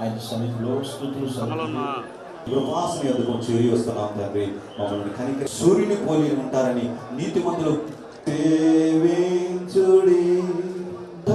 ఆయన సమయంలో స్థుతులు కృపాసన ఎందుకు చేరి వస్తున్నాం తండ్రి. మమ్మల్ని కనిక సూర్యుని పోలి ఉంటారని నీతి మందులు సేవించుడి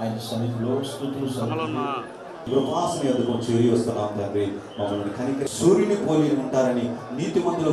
ఆయన సమీపంలో స్థుతులు కృపాసన ఎదుగు చేరి వస్తున్నాం తండ్రి. మమ్మల్ని కనిక సూర్యుని పోలి ఉంటారని నీతి మందులు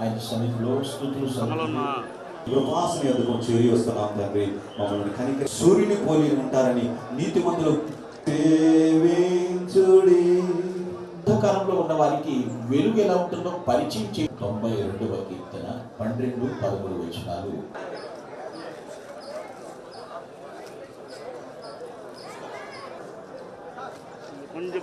ఆయన సమీపంలో స్థుతులు కృపాసన ఎదుగు చేరి వస్తున్నాం తండ్రి. మమ్మల్ని కనిక సూర్యుని పోలి ఉంటారని నీతి మందులు సేవించుడి ఉన్న వారికి వెలుగు ఎలా ఉంటుందో పరిచయం చే తొంభై రెండవ కీర్తన పన్నెండు పదమూడు వచనాలు. ముందు